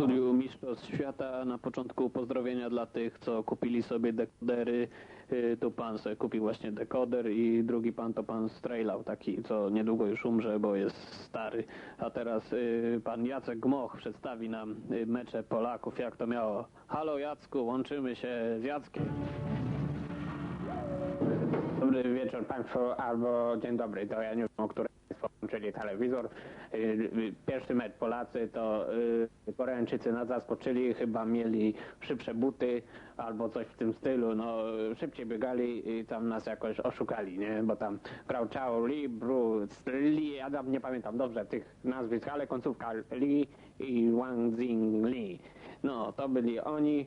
studiu Mistrzostw Świata na początku pozdrowienia dla tych, co kupili sobie dekodery. Y, Tu pan sobie kupił właśnie dekoder i drugi pan to pan Strejlał, taki co niedługo już umrze, bo jest stary. A teraz y, pan Jacek Gmoch przedstawi nam y, mecze Polaków, jak to miało. Halo Jacku, łączymy się z Jackiem. Dobry wieczór Państwu, albo dzień dobry, to ja nie wiem, o której Państwo włączyli telewizor. Y, y, Pierwszy mecz Polacy to y, Koreańczycy nas zaskoczyli, chyba mieli szybsze buty albo coś w tym stylu, no szybciej biegali i tam nas jakoś oszukali, nie, bo tam grał Chao Lee, Bruce Lee, ja tam nie pamiętam dobrze tych nazwisk, ale końcówka Lee i Wang Jing Lee. No, to byli oni,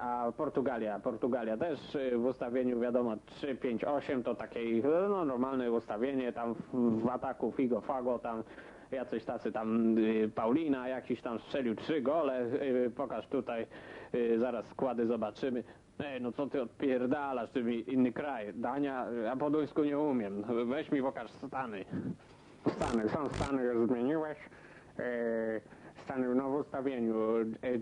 a Portugalia. Portugalia też w ustawieniu wiadomo 3-5-8 to takie no, normalne ustawienie, tam w, w ataku Figo Fago, tam jacyś tacy tam y, Paulina jakiś tam strzelił trzy gole, y, pokaż tutaj, y, zaraz składy zobaczymy. Ej, no co ty odpierdalasz, ty mi inny kraj, Dania, ja po duńsku nie umiem, weź mi pokaż Stany. Stany, są Stany, już zmieniłeś. Stany no w ustawieniu.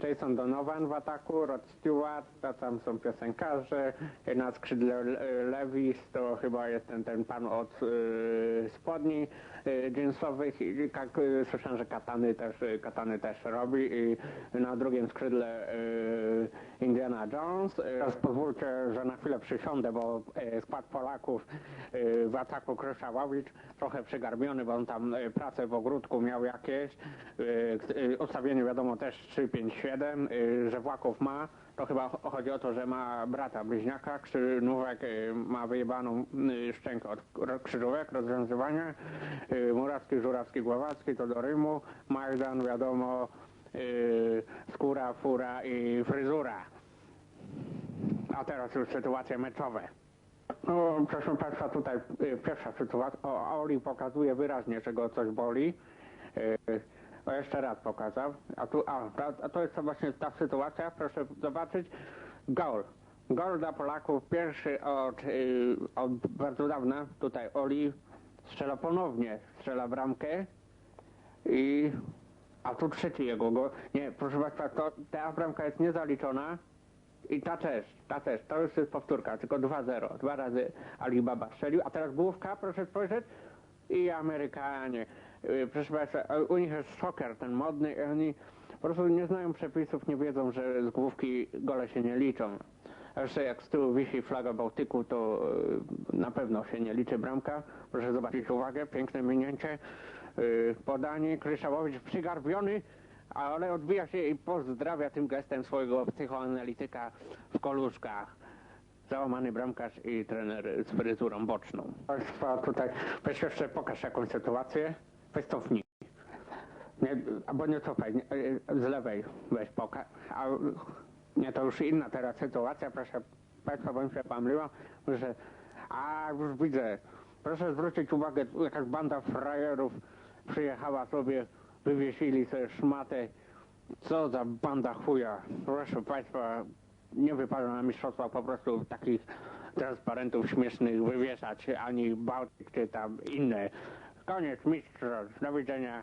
Jason Donovan w ataku, Rod Stewart, to tam są piosenkarze. Na skrzydle Levis to chyba jest ten, ten pan od e, spodni e, jeansowych. I, jak, e, słyszałem, że katany też, katany też robi. I na drugim skrzydle Indiana Jones. Teraz pozwólcie, że na chwilę przysiądę, bo skład Polaków w ataku Kryszałowicz trochę przygarbiony, bo on tam pracę w ogródku miał jakieś. Ustawienie wiadomo też 3-5-7, e, że Właków ma. To chyba cho- chodzi o to, że ma brata bliźniaka, Krzynówek e, ma wyjebaną e, szczękę od krzyżówek, rozwiązywania. Murawski, Żurawski, Głowacki to do Rymu. Majdan wiadomo, skóra, fura i fryzura. A teraz już sytuacje meczowe. No, proszę Państwa, tutaj y, pierwsza sytuacja. O, Oli pokazuje wyraźnie, że go coś boli. O, jeszcze raz pokazał. A tu, a, a to jest właśnie ta sytuacja, proszę zobaczyć. Gol. Gol dla Polaków, pierwszy od, y, od bardzo dawna. Tutaj Oli strzela ponownie, strzela bramkę i a tu trzeci jego gol. Nie, proszę Państwa, to, ta bramka jest niezaliczona. I ta też, ta też, to już jest powtórka, tylko 2-0, dwa razy Alibaba strzelił, a teraz główka, proszę spojrzeć, i Amerykanie. Y, Proszę Państwa, u nich jest szoker ten modny i oni po prostu nie znają przepisów, nie wiedzą, że z główki gole się nie liczą. Jeszcze jak z tyłu wisi flaga Bałtyku, to y, na pewno się nie liczy bramka. Proszę zobaczyć uwagę, piękne minięcie, y, podanie, Kryszałowicz przygarbiony, ale odbija się i pozdrawia tym gestem swojego psychoanalityka w koluszkach. Załamany bramkarz i trener z fryzurą boczną. Państwa tutaj, weź jeszcze pokaż jakąś sytuację. Weź cofnij. Nie, albo nie cofaj, nie, e, z lewej weź pokaż. A, nie, to już inna teraz sytuacja, proszę Państwa, bym się pomyliła, że a już widzę, proszę zwrócić uwagę, jakaś banda frajerów przyjechała sobie, wywiesili sobie szmatę. Co za banda chuja. Proszę Państwa, nie wypada na mistrzostwa po prostu takich transparentów śmiesznych wywieszać, ani Bałtyk czy tam inne. Koniec, mistrz. Do widzenia.